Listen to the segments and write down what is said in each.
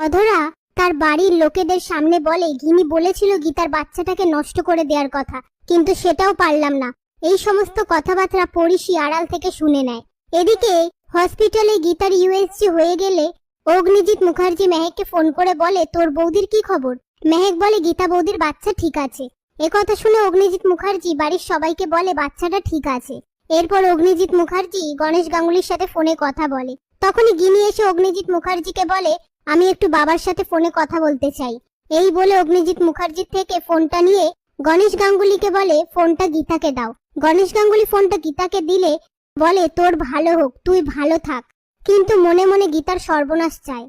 অধরা, তার বাড়ির লোকেদের সামনে বলে গিনি বলেছিল গীতার বাচ্চাটাকে নষ্ট করে দেওয়ার কথা, কিন্তু সেটাও পারলাম না। এই সমস্ত কথাবার্তা পড়িশি আড়াল থেকে শুনে নেয়। এদিকে হসপিটালে গীতার ইউএসজি হয়ে গেলে অগ্নিজিৎ মুখার্জি মেহেককে ফোন করে বলে, তোর বৌদির কি খবর? মেহেক বলে, গীতা বৌদির বাচ্চা ঠিক আছে। কথা শুনে অগ্নিজিৎ মুখার্জি বাড়ির সবাইকে বলে, বাচ্চাটা ঠিক আছে। এরপর অগ্নিজিৎ মুখার্জি গণেশ গাঙ্গুলির সাথে ফোনে কথা বলে। তখনই গিনি এসে অগ্নিজিৎ মুখার্জিকে বলে আমি একটু বাবার সাথে ফোনে কথা বলতে চাই। এই বলে অগ্নিজিৎ মুখার্জির থেকে ফোনটা নিয়ে গণেশ গাঙ্গুলিকে বলে, ফোনটা গীতাকে দাও। গণেশ গাঙ্গুলি ফোনটা গীতাকে দিলে বলে, তোর ভালো হোক, তুই ভালো থাক। কিন্তু মনে মনে গীতার সর্বনাশ চায়।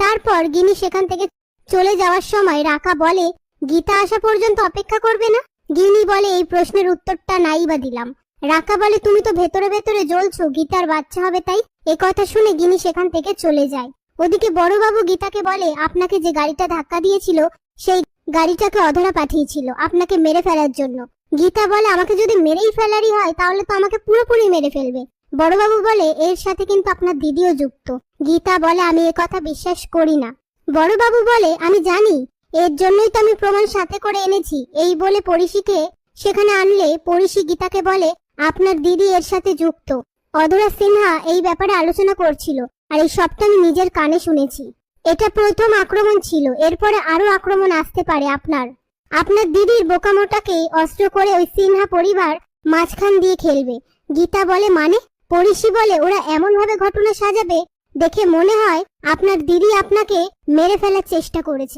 তারপর গিনি সেখান থেকে চলে যাওয়ার সময় রাকা বলে, গীতা আসা পর্যন্ত অপেক্ষা করবে না? গিনি বলে, এই প্রশ্নের উত্তরটা নাই বা দিলাম। রাকা বলে, তুমি তো ভেতরে ভেতরে জ্বলছো, গীতার বাচ্চা হবে তাই? এ কথা শুনে গিনি সেখান থেকে চলে যায়। ওদিকে বড়বাবু গীতাকে বলে, আপনাকে যে গাড়িটা ধাক্কা দিয়েছিল, সেই গাড়িটাকে অধরা পাঠিয়েছিল আপনাকে মেরে ফেলার জন্য। গীতা বলে, আমাকে যদি মেরেই ফেলারই হয়, তাহলে তো আমাকে পুরোপুরি মেরে ফেলবে। বড়বাবু বলে, এর সাথে কিন্তু আপনার দিদিও যুক্ত। গীতা বলে, আমি এ কথা বিশ্বাস করি না। বড়বাবু বলে, আমি জানি, এর জন্যই তো আমি প্রমাণ সাথে করে এনেছি। এই বলে পরিশিকে সেখানে আনলে পরিশি গীতাকে বলে, আপনার দিদি এর সাথে যুক্ত। অধরা সিনহা এই ব্যাপারে আলোচনা করছিল। আর এই সবটা আমি নিজের কানে শুনেছি। এটা প্রথম আক্রমণ ছিল, এরপরে আরও আক্রমণ আসতে পারে আপনার। আপনার দিদির বোকামোটাকে অস্ত্র করে ওই সিনহা পরিবার মাঝখান দিয়ে খেলবে। গীতা বলে মানে? পরিষি বলে, ওরা এমন ভাবে ঘটনা সাজাবে দেখে মনে হয় আপনার দিদি আপনাকে মেরে ফেলার চেষ্টা করেছে।